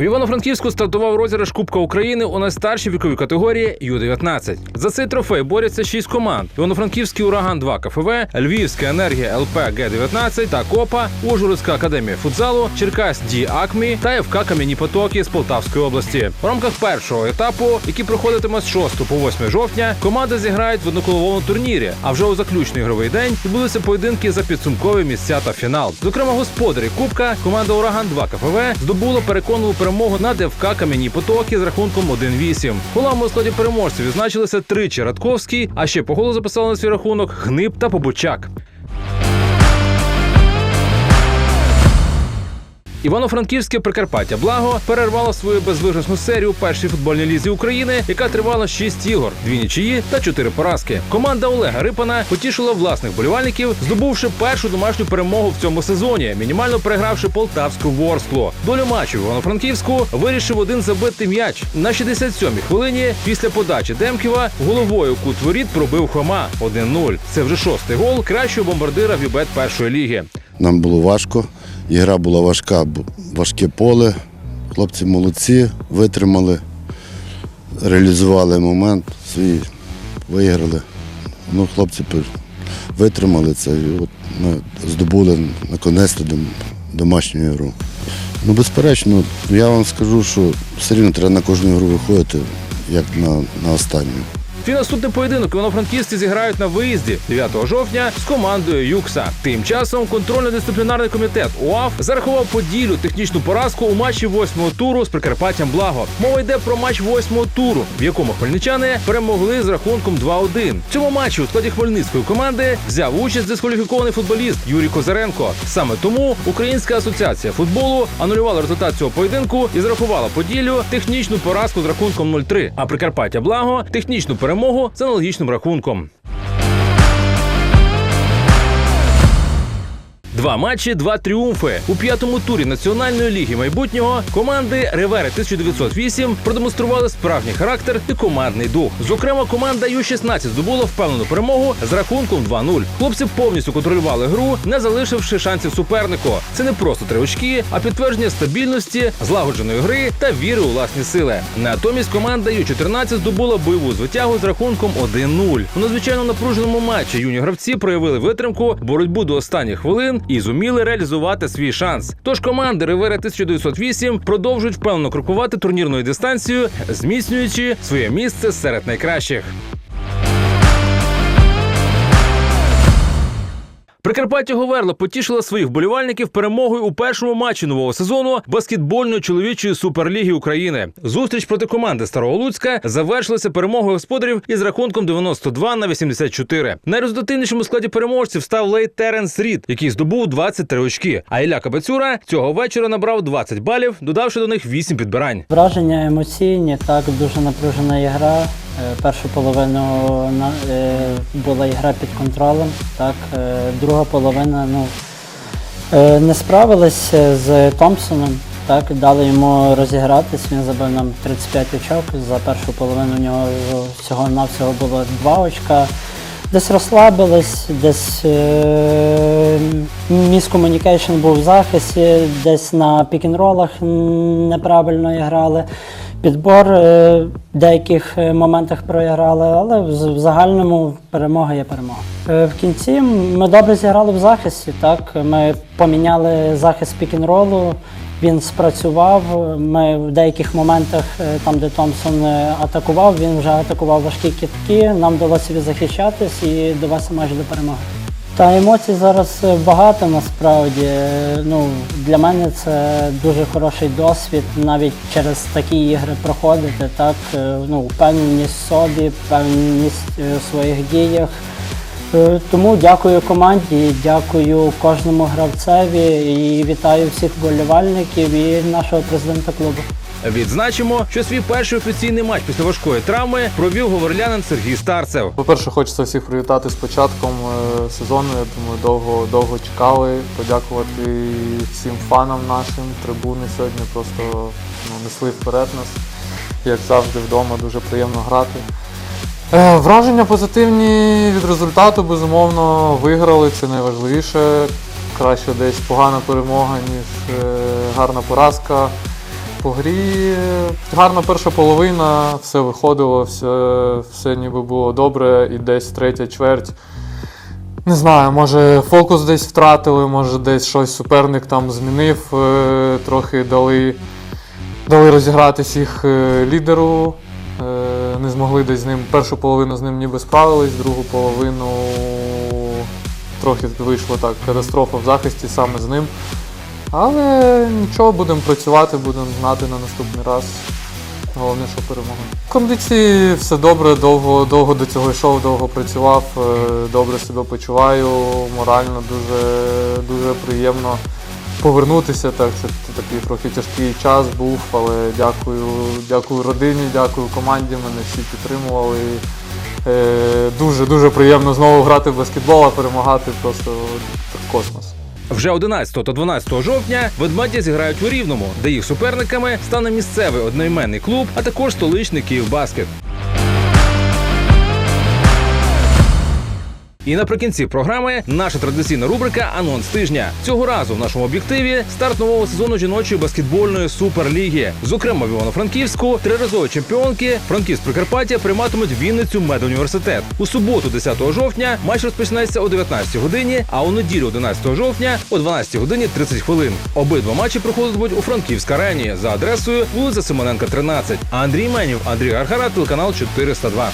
В Івано-Франківську стартував розіграш Кубка України у найстаршій віковій категорії Ю-19. За цей трофей борються шість команд: Івано-Франківський ураган 2 КФВ, Львівська енергія ЛП Г-19 та Копа, Ужгородська академія футзалу, Черкас Ді Акмі та ФК Кам'яні Потоки з Полтавської області. В рамках першого етапу, який проходитиме з 6 по 8 жовтня, команди зіграють в одноколовому турнірі. А вже у заключний ігровий день відбудуться поєдинки за підсумкові місця та фінал. Зокрема, господарі Кубка команда Ураган 2 КФВ здобула переконливу перемогу над ФК Кам'яні Потоки з рахунком 1-8. Голами у складі переможців відзначилися тричі Радковський, а ще по голу записали на свій рахунок Гниб та Побучак. Івано-Франківське Прикарпаття Благо перервало свою безвиграшну серію першій футбольній лізі України, яка тривала 6 ігор, дві нічиї та 4 поразки. Команда Олега Рипана потішила власних болівальників, здобувши першу домашню перемогу в цьому сезоні, мінімально перегравши полтавську ворсклу. Долю матчу в Івано-Франківську вирішив один забитий м'яч на 67-й хвилині. Після подачі Демківа головою кут воріт пробив Хома 1-0. Це вже шостий гол кращого бомбардира Вібет першої ліги. Нам було важко, ігра була важка, важке поле. Хлопці молодці, витримали, реалізували момент свій, виграли. Ну, хлопці витримали це і от ми здобули наконець-то домашню ігру. Ну, безперечно, я вам скажу, що все рівно треба на кожну ігру виходити, як на, на останню. Свій наступний поєдинок івано-франківці зіграють на виїзді 9 жовтня з командою Юкса. Тим часом контрольно-дисциплінарний комітет УАФ зарахував поділю технічну поразку у матчі восьмого туру з Прикарпаттям Благо. Мова йде про матч восьмого туру, в якому хмельничани перемогли з рахунком 2-1. В цьому матчі у складі хмельницької команди взяв участь дискваліфікований футболіст Юрій Козаренко. Саме тому Українська асоціація футболу анулювала результат цього поєдинку і зарахувала поділю технічну поразку з рахунком 0-3, а Прикарпаття Благо технічну перемогу з аналогічним рахунком. Два матчі, два тріумфи у п'ятому турі національної ліги майбутнього команди Ревери 1908 продемонстрували справжній характер і командний дух. Зокрема, команда Ю-16 здобула впевнену перемогу з рахунком 2-0. Хлопці повністю контролювали гру, не залишивши шансів супернику. Це не просто три очки, а підтвердження стабільності, злагодженої гри та віри у власні сили. Натомість команда Ю-14 здобула бойову звитягу з рахунком 1-0. У надзвичайно напруженому матчі юні гравці проявили витримку, боротьбу до останніх хвилин і зуміли реалізувати свій шанс. Тож команди Ривера 1908 продовжують впевнено крокувати турнірною дистанцією, зміцнюючи своє місце серед найкращих. Прикарпаття Говерло потішила своїх вболівальників перемогою у першому матчі нового сезону баскетбольної чоловічої суперліги України. Зустріч проти команди Старого Луцька завершилася перемогою господарів із рахунком 92 на 84. Найрезультативнішим у складі переможців став Лей Теренс Рід, який здобув 23 очки. А Ілля Кабацюра цього вечора набрав 20 балів, додавши до них 8 підбирань. Враження емоційні, так, дуже напружена ігра. Е, Першу половину е, була ігра під контролем, так, е, друга половина ну, не справилась з Томпсоном. Так, дали йому розігратись, він забив нам 35 очок. За першу половину у нього всього-навсього було 2 очка. Десь розслабились, десь е, міскомунікейшн був в захисті, десь на пік-н-ролах неправильно грали. Підбор е, в деяких е, моментах проіграли, але в, загальному перемога є перемога. В кінці ми добре зіграли в захисті. Так, ми поміняли захист пік-н-ролу. Він спрацював. Ми в деяких моментах, е, там де Томпсон е, атакував, він вже атакував важкі кітки. Нам вдалося відзахищатись і довести майже до перемоги. Та емоцій зараз е, багато насправді. Ну, для мене це дуже хороший досвід навіть через такі ігри проходити. Так, ну, впевненість в собі, впевненість в своїх діях. Е, Тому дякую команді, дякую кожному гравцеві і вітаю всіх вболівальників і нашого президента клубу. Відзначимо, що свій перший офіційний матч після важкої травми провів говорлянин Сергій Старцев. По-перше, хочеться всіх привітати з початком е, сезону. Я думаю, довго, довго чекали. Подякувати всім фанам нашим. Трибуни сьогодні просто ну, несли вперед нас. Як завжди вдома, дуже приємно грати. Е, Враження позитивні від результату, безумовно, виграли, це найважливіше. Краще десь погана перемога, ніж е, гарна поразка. По грі гарна перша половина, все виходило, все, все ніби було добре, і десь третя чверть. Не знаю, може фокус десь втратили, може десь щось суперник там змінив, е, трохи дали, дали розігратись їх лідеру. Не змогли десь з ним. Першу половину з ним ніби справились, другу половину трохи вийшло так, катастрофа в захисті саме з ним. Але нічого, будемо працювати, будемо знати на наступний раз. Головне, що перемога. В кондиції все добре, довго, довго до цього йшов, довго працював, е, добре себе почуваю, морально дуже, дуже приємно повернутися. Так, це такий трохи тяжкий час був, але дякую, дякую родині, дякую команді, мене всі підтримували. Е, Дуже дуже приємно знову грати в баскетбол, а перемагати просто космос. Вже 11 та 12 жовтня ведмеді зіграють у Рівному, де їх суперниками стане місцевий одноіменний клуб, а також столичний Київбаскет. І наприкінці програми наша традиційна рубрика Анонс тижня. Цього разу в нашому об'єктиві старт нового сезону жіночої баскетбольної суперліги. Зокрема, в Івано-Франківську триразові чемпіонки Франківськ Прикарпаття прийматимуть Вінницю медуніверситет. У суботу, 10 жовтня, матч розпочнеться о 19 годині, а у неділю, 11 жовтня, о 12 годині 30 хвилин. Обидва матчі проходитимуть у Франківськ арені за адресою вулиця Симоненка, 13. Андрій Менів, Андрій Архара, телеканал 402.